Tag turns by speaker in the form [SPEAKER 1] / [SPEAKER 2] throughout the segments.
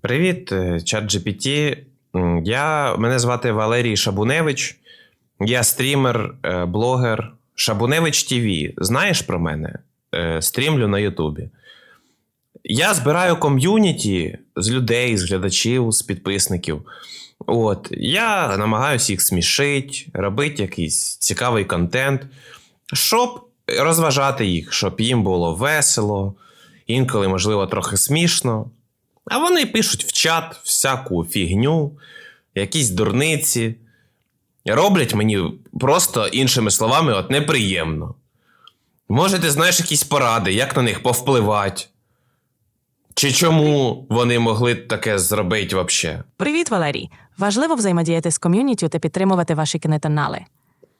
[SPEAKER 1] Привіт, е, чат GPT. Я, мене звати Валерій Шабуневич. Я стрімер, е, блогер Шабуневич ТВ. Знаєш про мене? Е, Стрімлю на Ютубі. Я збираю ком'юніті з людей, з глядачів, з підписників. От, я намагаюся їх смішити, робити якийсь цікавий контент, щоб розважати їх, щоб їм було весело, інколи, можливо, трохи смішно. А вони пишуть в чат всяку фігню, якісь дурниці. Роблять мені просто іншими словами, от неприємно. Може, ти знаєш якісь поради, як на них повпливати? Чи чому вони могли таке зробити взагалі?
[SPEAKER 2] Привіт, Валерій! Важливо взаємодіяти з ком'юнітю та підтримувати ваші кіноканали.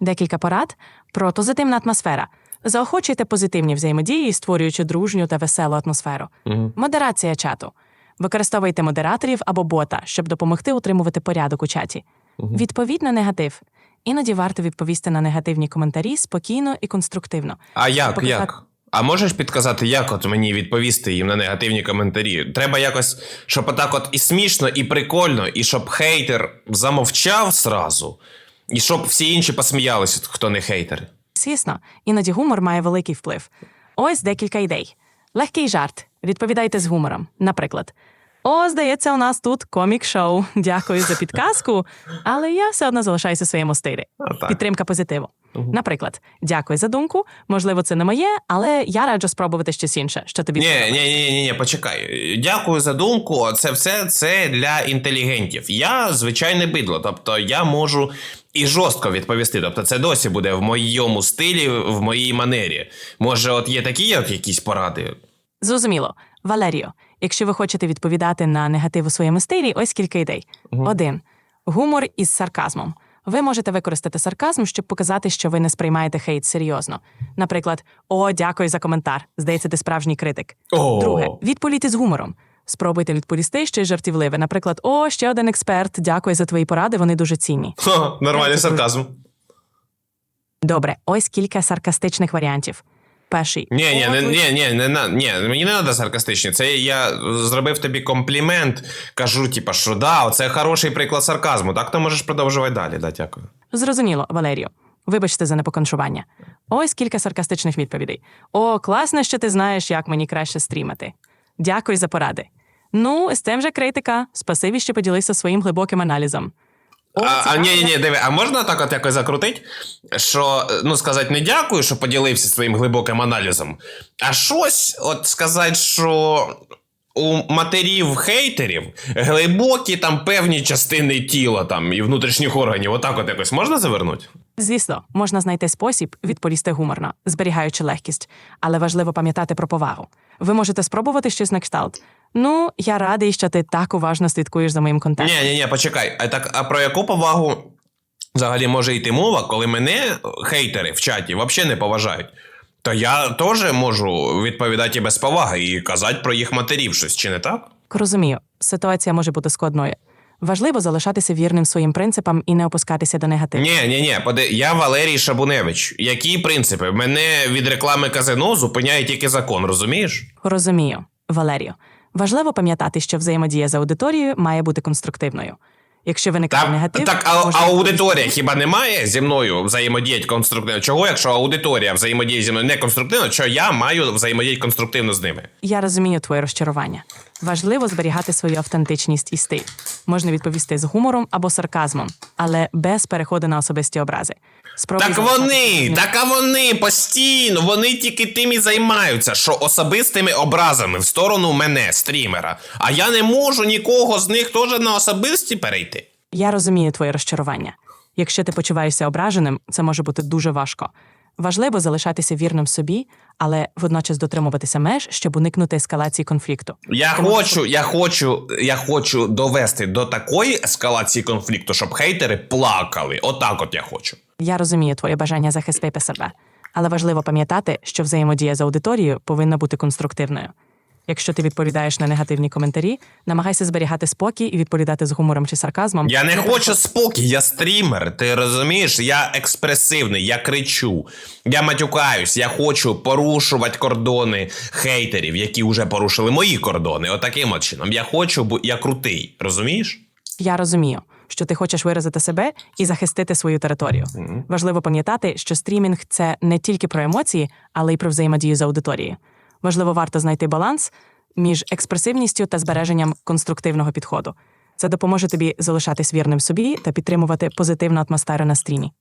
[SPEAKER 2] Декілька порад про позитивна атмосфера. Заохочуйте позитивні взаємодії, створюючи дружню та веселу атмосферу.
[SPEAKER 1] Угу.
[SPEAKER 2] Модерація чату. Використовуйте модераторів або бота, щоб допомогти утримувати порядок у чаті. Відповідь на негатив. Іноді варто відповісти на негативні коментарі спокійно і конструктивно.
[SPEAKER 1] А як?
[SPEAKER 2] Поки
[SPEAKER 1] як?
[SPEAKER 2] так.
[SPEAKER 1] А можеш підказати, як от мені відповісти їм на негативні коментарі? Треба якось, щоб отак от і смішно, і прикольно, і щоб хейтер замовчав зразу, і щоб всі інші посміялися, хто не хейтер.
[SPEAKER 2] Звісно, іноді гумор має великий вплив. Ось декілька ідей. Легкий жарт. Відповідайте з гумором. Наприклад, о, здається, у нас тут комік-шоу. Дякую за підказку, але я все одно залишаюся в своєму стилі. Підтримка позитиву. Наприклад, дякую за думку. Можливо, це не моє, але я раджу спробувати щось інше, що тобі
[SPEAKER 1] Ні, ні, ні, ні, ні, почекай. Дякую за думку. Це все це для інтелігентів. Я звичайне бидло, тобто я можу і жорстко відповісти. Тобто, це досі буде в моєму стилі, в моїй манері. Може, от є такі от якісь поради?
[SPEAKER 2] Зрозуміло. Валеріо, якщо ви хочете відповідати на негатив у своєму стилі, ось кілька ідей. Один гумор із сарказмом. Ви можете використати сарказм, щоб показати, що ви не сприймаєте хейт серйозно. Наприклад, о, дякую за коментар. Здається, ти справжній критик.
[SPEAKER 1] О.
[SPEAKER 2] Друге, відполіти з гумором. Спробуйте відповісти щось жартівливе. Наприклад, о, ще один експерт. Дякую за твої поради, вони дуже цінні.
[SPEAKER 1] Нормальний сарказм.
[SPEAKER 2] Добре, ось кілька саркастичних варіантів. Перший
[SPEAKER 1] Ні, ні, не, ні, ні, не, на- ні, мені не треба саркастичні. Це я зробив тобі комплімент. Кажу, типа, що да, це хороший приклад сарказму. Так то можеш продовжувати далі. Да, дякую.
[SPEAKER 2] Зрозуміло, Валерію. Вибачте за непоконшування. Ось кілька саркастичних відповідей. О, класно, що ти знаєш, як мені краще стрімати. Дякую за поради. Ну, з тим же критика. Спасибі, що поділився своїм глибоким аналізом.
[SPEAKER 1] А, а ні, ні, ні, диви, а можна так от якось закрутити, що ну сказати не дякую, що поділився своїм глибоким аналізом, а щось от сказати, що у матерів хейтерів глибокі там певні частини тіла там і внутрішніх органів. Отак от якось можна завернути?
[SPEAKER 2] Звісно, можна знайти спосіб відповісти гуморно, зберігаючи легкість, але важливо пам'ятати про повагу. Ви можете спробувати щось на кшталт. Ну, я радий, що ти так уважно слідкуєш за моїм контентом.
[SPEAKER 1] Ні, ні, ні, почекай. А так, а про яку повагу взагалі може йти мова, коли мене хейтери в чаті взагалі не поважають? То я теж можу відповідати без поваги і казати про їх матерів щось, чи не так?
[SPEAKER 2] Розумію, ситуація може бути складною. Важливо залишатися вірним своїм принципам і не опускатися до негативу.
[SPEAKER 1] Ні, ні, ні, поди... я Валерій Шабуневич. Які принципи? Мене від реклами казино зупиняє тільки закон, розумієш?
[SPEAKER 2] Розумію, Валерію. Важливо пам'ятати, що взаємодія з аудиторією має бути конструктивною. Якщо виникає негатив,
[SPEAKER 1] так а,
[SPEAKER 2] можна
[SPEAKER 1] а аудиторія хіба не має зі мною взаємодіяти конструктивно? Чого, якщо аудиторія взаємодіє зі мною не конструктивно, що я маю взаємодіяти конструктивно з ними?
[SPEAKER 2] Я розумію твоє розчарування. Важливо зберігати свою автентичність і стиль. Можна відповісти з гумором або сарказмом, але без переходу на особисті образи. Спробуй
[SPEAKER 1] Так вони, так а вони постійно, вони тільки тим і займаються, що особистими образами в сторону мене, стрімера. А я не можу нікого з них теж на особисті перейти.
[SPEAKER 2] Я розумію твоє розчарування. Якщо ти почуваєшся ображеним, це може бути дуже важко. Важливо залишатися вірним собі, але водночас дотримуватися меж, щоб уникнути ескалації конфлікту.
[SPEAKER 1] Я
[SPEAKER 2] Тому хочу,
[SPEAKER 1] хочу, я хочу, я хочу довести до такої ескалації конфлікту, щоб хейтери плакали. Отак, от я хочу.
[SPEAKER 2] Я розумію твоє бажання захистити себе, але важливо пам'ятати, що взаємодія з аудиторією повинна бути конструктивною. Якщо ти відповідаєш на негативні коментарі, намагайся зберігати спокій і відповідати з гумором чи сарказмом.
[SPEAKER 1] Я не хочу спокій, я стрімер. Ти розумієш? Я експресивний, я кричу, я матюкаюсь, я хочу порушувати кордони хейтерів, які вже порушили мої кордони. Отаким от чином. Я хочу, бо я крутий. Розумієш?
[SPEAKER 2] Я розумію, що ти хочеш виразити себе і захистити свою територію. Важливо пам'ятати, що стрімінг це не тільки про емоції, але й про взаємодію з аудиторією. Важливо варто знайти баланс між експресивністю та збереженням конструктивного підходу. Це допоможе тобі залишатись вірним собі та підтримувати позитивну атмосферу на стрімі.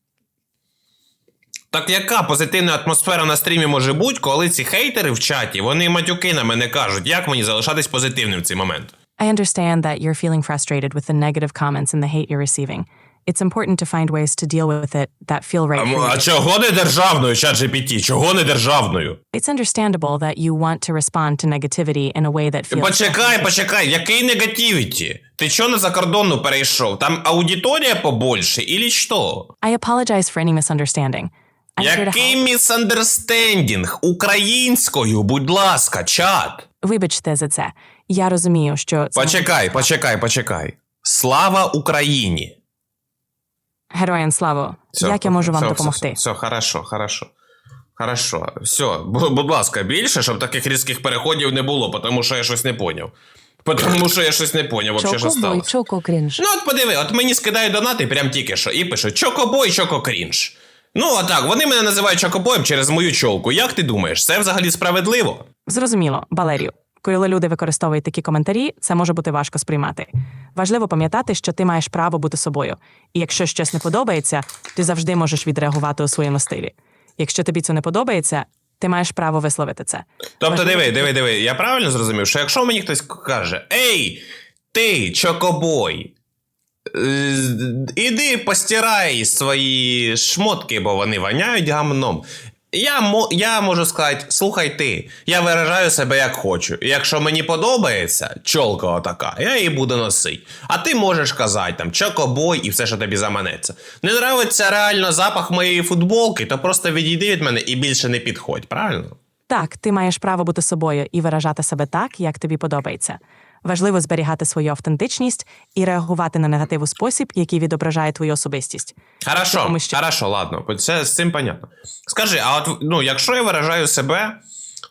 [SPEAKER 1] Так яка позитивна атмосфера на стрімі може бути, коли ці хейтери в чаті вони матюки на мене кажуть, як мені залишатись позитивним в цей момент?
[SPEAKER 2] I understand that you're feeling frustrated with the negative comments and the hate you're receiving. It's important to find ways to deal with it that feel right
[SPEAKER 1] А, чого не державною, чат GPT? Чого не державною?
[SPEAKER 2] It's understandable that you want to respond to negativity in a way that feels
[SPEAKER 1] Почекай, почекай, який негативіті? Ти чого на закордонну перейшов? Там аудиторія побольше, ілі що?
[SPEAKER 2] I apologize for any misunderstanding. I'm here to
[SPEAKER 1] Який
[SPEAKER 2] help.
[SPEAKER 1] місандерстендінг? Українською, будь ласка, чат.
[SPEAKER 2] Вибачте за це. Я розумію, що це
[SPEAKER 1] Почекай, почекай, почекай. Слава Україні!
[SPEAKER 2] Героям славу.
[SPEAKER 1] Всё,
[SPEAKER 2] Як я можу вам
[SPEAKER 1] всё,
[SPEAKER 2] допомогти?
[SPEAKER 1] Все, все, хорошо, хорошо. Хорошо. Все, будь ласка, більше, щоб таких різких переходів не було, тому що я щось не поняв. Тому що я щось не поняв, вообще, що
[SPEAKER 3] Чокобой,
[SPEAKER 1] сталося.
[SPEAKER 3] чоко крінж.
[SPEAKER 1] Ну, от подиви, от мені скидають донати прям тільки що і пишуть Чокобой, Чококрінж. Ну, а так, вони мене називають Чокобоєм через мою чолку. Як ти думаєш, це взагалі справедливо?
[SPEAKER 2] Зрозуміло, Валерію. Коли люди використовують такі коментарі, це може бути важко сприймати. Важливо пам'ятати, що ти маєш право бути собою. І якщо щось не подобається, ти завжди можеш відреагувати у своєму стилі. Якщо тобі це не подобається, ти маєш право висловити це.
[SPEAKER 1] Тобто, диви, диви, диви, я правильно зрозумів, що якщо мені хтось каже: Ей, ти, Чокобой, е, іди постирай свої шмотки, бо вони воняють гамном. Я, мо- я можу сказати, слухай ти, я виражаю себе як хочу. Якщо мені подобається чолка отака, я її буду носити. А ти можеш казати там чокобой і все, що тобі заманеться. Не нравиться реально запах моєї футболки, то просто відійди від мене і більше не підходь, правильно?
[SPEAKER 2] Так, ти маєш право бути собою і виражати себе так, як тобі подобається. Важливо зберігати свою автентичність і реагувати на негатив у спосіб, який відображає твою особистість.
[SPEAKER 1] Хорошо,
[SPEAKER 2] Тому що-
[SPEAKER 1] хорошо, ладно, це з цим понятно. Скажи, а от ну, якщо я виражаю себе,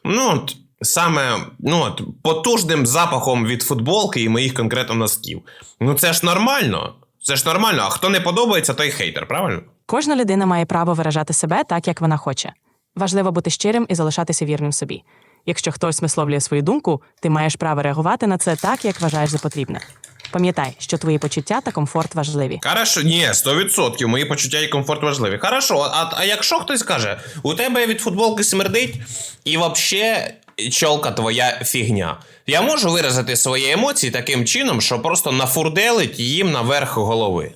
[SPEAKER 1] ну от, саме ну, от, потужним запахом від футболки і моїх конкретно носків, ну це ж нормально. Це ж нормально. А хто не подобається, той хейтер, правильно?
[SPEAKER 2] Кожна людина має право виражати себе так, як вона хоче. Важливо бути щирим і залишатися вірним собі. Якщо хтось висловлює свою думку, ти маєш право реагувати на це так, як вважаєш за потрібне. Пам'ятай, що твої почуття та комфорт важливі.
[SPEAKER 1] Хорошо, ні, 100%. Мої почуття і комфорт важливі. Хорошо, а, а якщо хтось каже, у тебе від футболки смердить, і взагалі чолка твоя фігня. Я можу виразити свої емоції таким чином, що просто нафурделить їм наверх голови.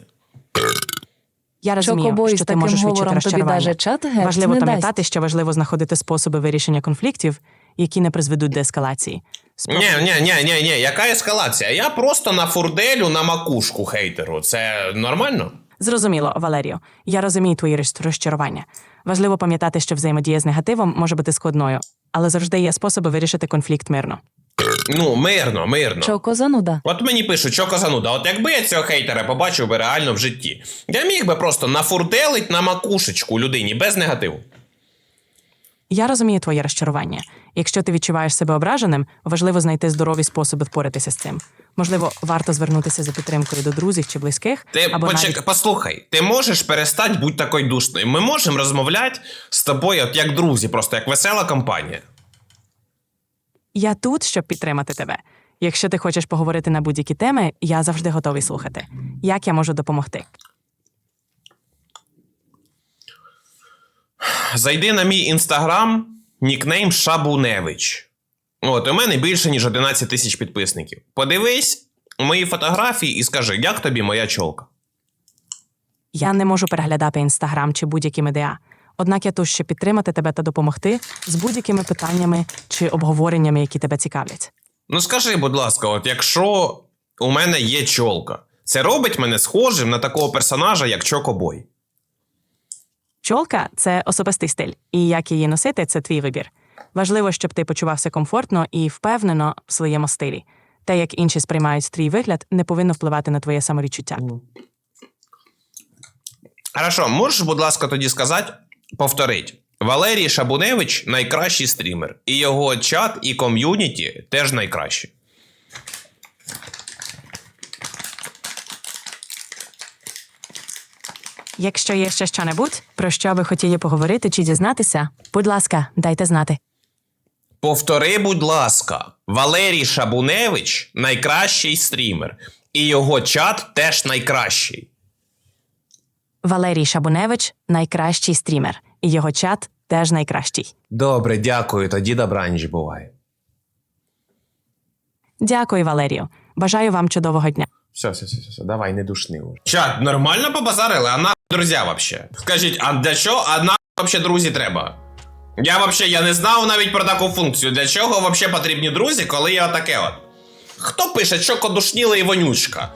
[SPEAKER 2] Я розумію,
[SPEAKER 3] Чокобой,
[SPEAKER 2] що ти можеш відчути розчарування.
[SPEAKER 3] чат
[SPEAKER 2] Важливо пам'ятати, що важливо знаходити способи вирішення конфліктів, які не призведуть до ескалації. Спробуй
[SPEAKER 1] Ні, ні, ні, ні, ні, яка ескалація? Я просто на фурделю на макушку хейтеру. Це нормально?
[SPEAKER 2] Зрозуміло, Валеріо. Я розумію твої розчарування. Важливо пам'ятати, що взаємодія з негативом може бути складною, але завжди є способи вирішити конфлікт мирно.
[SPEAKER 1] Ну, мирно, мирно.
[SPEAKER 3] Чоко зануда.
[SPEAKER 1] От мені пишуть, що казануда, от якби я цього хейтера побачив би реально в житті, я міг би просто нафурделить на макушечку людині без негативу.
[SPEAKER 2] Я розумію твоє розчарування. Якщо ти відчуваєш себе ображеним, важливо знайти здорові способи впоратися з цим. Можливо, варто звернутися за підтримкою до друзів чи близьких,
[SPEAKER 1] Ти
[SPEAKER 2] або
[SPEAKER 1] почек...
[SPEAKER 2] навіть
[SPEAKER 1] послухай, ти можеш перестати бути такою душною. Ми можемо розмовляти з тобою, от як друзі, просто як весела компанія.
[SPEAKER 2] я тут, щоб підтримати тебе. Якщо ти хочеш поговорити на будь-які теми, я завжди готовий слухати. Як я можу допомогти?
[SPEAKER 1] Зайди на мій інстаграм, нікнейм Шабуневич. От, у мене більше, ніж 11 тисяч підписників. Подивись мої фотографії і скажи, як тобі моя чолка.
[SPEAKER 2] Я не можу переглядати інстаграм чи будь-які медіа. Однак я тут, щоб підтримати тебе та допомогти з будь-якими питаннями чи обговореннями, які тебе цікавлять.
[SPEAKER 1] Ну скажи, будь ласка, от якщо у мене є чолка, це робить мене схожим на такого персонажа, як Чокобой.
[SPEAKER 2] Чолка це особистий стиль, і як її носити це твій вибір. Важливо, щоб ти почувався комфортно і впевнено в своєму стилі. Те, як інші сприймають твій вигляд, не повинно впливати на твоє самовідчуття.
[SPEAKER 1] Хорошо, можеш, будь ласка, тоді сказати, повторить. Валерій Шабуневич найкращий стрімер. І його чат і ком'юніті теж найкращі.
[SPEAKER 2] Якщо є ще що-небудь, про що ви хотіли поговорити чи дізнатися, будь ласка, дайте знати.
[SPEAKER 1] Повтори, будь ласка, Валерій Шабуневич найкращий стрімер. І його чат теж найкращий.
[SPEAKER 2] Валерій Шабуневич найкращий стрімер, і його чат теж найкращий.
[SPEAKER 1] Добре, дякую. Тоді добраніч буває.
[SPEAKER 2] Дякую, Валерію. Бажаю вам чудового дня.
[SPEAKER 1] Все, все, все, все, давай, не душни уже. Чат, нормально побазарили? А на друзі вообще? Скажіть, а для чого? А на вообще друзі треба? Я вообще я не знав навіть про таку функцію. Для чого вообще потрібні друзі, коли є отаке от? Хто пише, що кодушніла і вонючка?